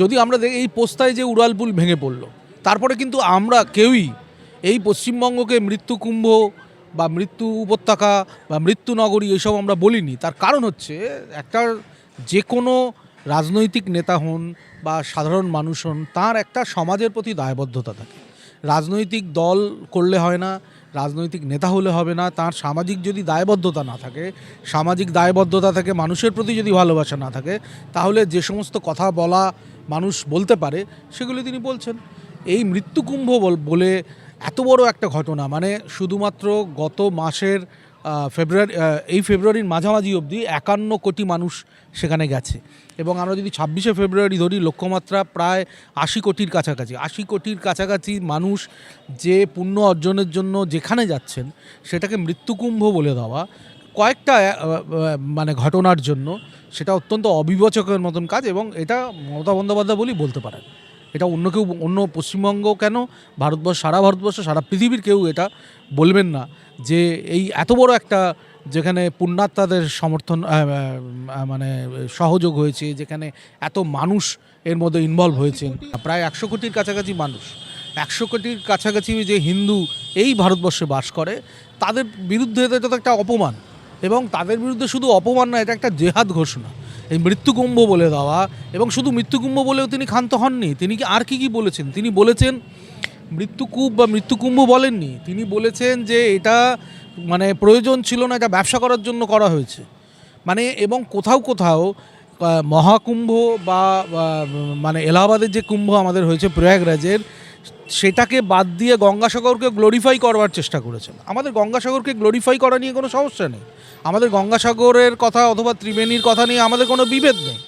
যদি আমরা দেখি এই পোস্তায় যে উড়ালপুল ভেঙে পড়ল, তারপরে কিন্তু আমরা কেউই এই পশ্চিমবঙ্গকে মৃত্যু কুম্ভ বা মৃত্যু উপত্যকা বা মৃত্যু নগরী এইসব আমরা বলিনি। তার কারণ হচ্ছে একটা যে কোনো রাজনৈতিক নেতা হন বা সাধারণ মানুষ হন, তার একটা সমাজের প্রতি দায়বদ্ধতা থাকে। রাজনৈতিক দল করলে হয় না, রাজনৈতিক নেতা হলে হবে না, তার সামাজিক যদি দায়বদ্ধতা না থাকে, সামাজিক দায়বদ্ধতা থেকে মানুষের প্রতি যদি ভালোবাসা না থাকে, তাহলে যে সমস্ত কথা বলা মানুষ বলতে পারে, সেগুলি তিনি বলছেন। এই মৃত্যুকুম্ভ বল- এত বড় একটা ঘটনা মানে শুধুমাত্র গত মাসের ফেব্রুয়ারি এই ফেব্রুয়ারির মাঝামাঝি অবধি একান্ন কোটি মানুষ সেখানে গেছে। এবং আমরা যদি ছাব্বিশে ফেব্রুয়ারি ধরি, লক্ষ্যমাত্রা প্রায় আশি কোটির কাছাকাছি। আশি কোটির কাছাকাছি মানুষ যে পুণ্য অর্জনের জন্য যেখানে যাচ্ছেন, সেটাকে মৃত্যুকুম্ভ বলে দেওয়া। কয়েকটা মানে ঘটনার জন্য সেটা অত্যন্ত অবিবেচকের মতন কাজ এবং এটা মমতা বন্দ্যোপাধ্যায় বলেই বলতে পারেন। এটা অন্য কেউ, অন্য পশ্চিমবঙ্গ কেন? ভারতবর্ষ, সারা ভারতবর্ষ, সারা পৃথিবীর কেউ এটা বলবেন না যে এই এত বড় একটা যেখানে পুণ্যাত্মাদের সমর্থন মানে সহযোগ হয়েছে, যেখানে এত মানুষ এর মধ্যে ইনভলভ হয়েছে। প্রায় একশো কোটির কাছাকাছি মানুষ। একশো কোটির কাছাকাছি যে হিন্দু এই ভারতবর্ষে বাস করে, তাদের বিরুদ্ধে এটা তো একটা অপমান। এবং তাদের বিরুদ্ধে শুধু অপমান না, এটা একটা জেহাদ ঘোষণা। এই মৃত্যুকুম্ভ বলে দেওয়া এবং শুধু মৃত্যুকুম্ভ বলেও তিনি ক্ষান্ত হননি। তিনি কি আর কি কি বলেছেন? তিনি বলেছেন, মৃত্যুকূপ বা মৃত্যুকুম্ভ বলেননি। তিনি বলেছেন যে এটা মানে প্রয়োজন ছিল না, এটা ব্যবসা করার জন্য করা হয়েছে। মানে এবং কোথাও কোথাও মহাকুম্ভ বা মানে এলাহাবাদের যে কুম্ভ আমাদের হয়েছে প্রয়াগরাজের সেটাকে বাদ দিয়ে গঙ্গাসাগরকে গ্লোরিফাই করবার চেষ্টা করেছেন আমাদের গঙ্গাসাগরকে গ্লোরিফাই করা নিয়ে কোনো সমস্যা নেই। আমাদের গঙ্গাসাগরের কথা অথবা ত্রিবেণীর কথা নিয়ে আমাদের কোনো বিভেদ নেই।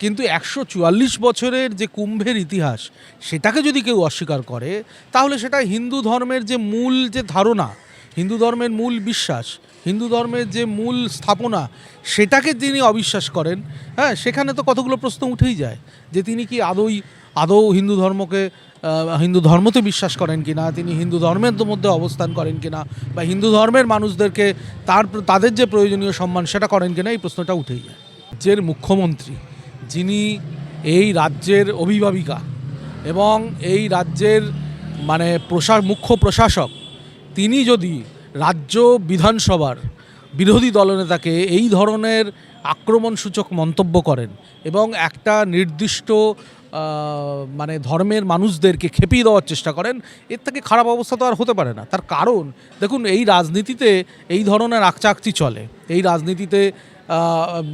কিন্তু একশো চুয়াল্লিশ বছরের যে কুম্ভের ইতিহাস, সেটাকে যদি কেউ অস্বীকার করে, তাহলে সেটা হিন্দু ধর্মের যে মূল যে ধারণা, হিন্দু ধর্মের মূল বিশ্বাস, হিন্দু ধর্মের যে মূল স্থাপনা, সেটাকে তিনি অবিশ্বাস করেন হ্যাঁ সেখানে তো কতগুলো প্রশ্ন উঠেই যায় যে তিনি কি আদৌ আদৌ হিন্দু ধর্মকে হিন্দু ধর্মতে বিশ্বাস করেন কি না তিনি হিন্দু ধর্মের মধ্যে অবস্থান করেন কিনা, বা হিন্দু ধর্মের মানুষদেরকে তার তাদের যে প্রয়োজনীয় সম্মান, সেটা করেন কি না এই প্রশ্নটা উঠেই যায়। রাজ্যের মুখ্যমন্ত্রী, যিনি এই রাজ্যের অভিভাবিকা এবং এই রাজ্যের মানে প্রশা মুখ্য প্রশাসক, তিনি যদি রাজ্য বিধানসভার বিরোধী দলনেতাকে এই ধরনের আক্রমণসূচক মন্তব্য করেন এবং একটা নির্দিষ্ট মানে ধর্মের মানুষদেরকে খেপিয়ে দেওয়ার চেষ্টা করেন, এর থেকে খারাপ অবস্থা তো আর হতে পারে না। তার কারণ, দেখুন, এই রাজনীতিতে এই ধরনের আকচাকচি চলে। এই রাজনীতিতে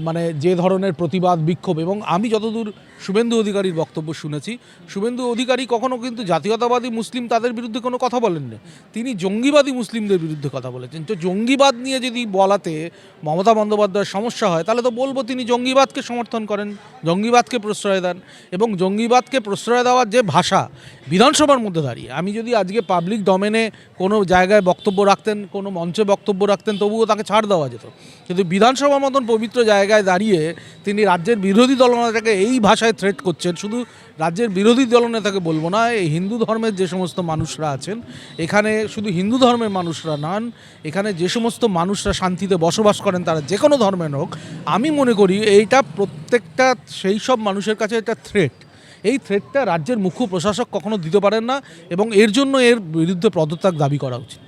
মানে যে ধরনের প্রতিবাদ, বিক্ষোভ, এবং আমি যতদূর শুভেন্দু অধিকারীর বক্তব্য শুনেছি। শুভেন্দু অধিকারী কখনো কিন্তু জাতীয়তাবাদী মুসলিম তাদের বিরুদ্ধে কোনো কথা বলেননি। তিনি জঙ্গিবাদী মুসলিমদের বিরুদ্ধে কথা বলেছেন। তো জঙ্গিবাদ নিয়ে যদি বলাতে মমতা বন্দ্যোপাধ্যায়ের সমস্যা হয়, তাহলে তো বলব তিনি জঙ্গিবাদকে সমর্থন করেন, জঙ্গিবাদকে প্রশ্রয় দেন এবং জঙ্গিবাদকে প্রশ্রয় দেওয়ার যে ভাষা বিধানসভার মধ্যে দাঁড়িয়ে। আমি যদি আজকে পাবলিক ডোমেনে কোনো জায়গায় বক্তব্য রাখতেন, কোনো মঞ্চে বক্তব্য রাখতেন, তবুও তাকে ছাড় দেওয়া যেত। কিন্তু বিধানসভার মতন পবিত্র জায়গায় দাঁড়িয়ে তিনি রাজ্যের বিরোধী দলনেতাকে এই ভাষায় থ্রেট করছেন। শুধু রাজ্যের বিরোধী দলনেতাকে বলব না, এই হিন্দু ধর্মের যে সমস্ত মানুষরা আছেন, এখানে শুধু হিন্দু ধর্মের মানুষরা নন, এখানে যে সমস্ত মানুষরা শান্তিতে বসবাস করেন, তারা যে কোনো ধর্মের হোক, আমি মনে করি এইটা প্রত্যেকটা সেই সব মানুষের কাছে এটা থ্রেট এই থ্রেটটা রাজ্যের মুখ্য প্রশাসক কখনো দিতে পারেন না এবং এর জন্য এর বিরুদ্ধে পদত্যাগ দাবি করা উচিত।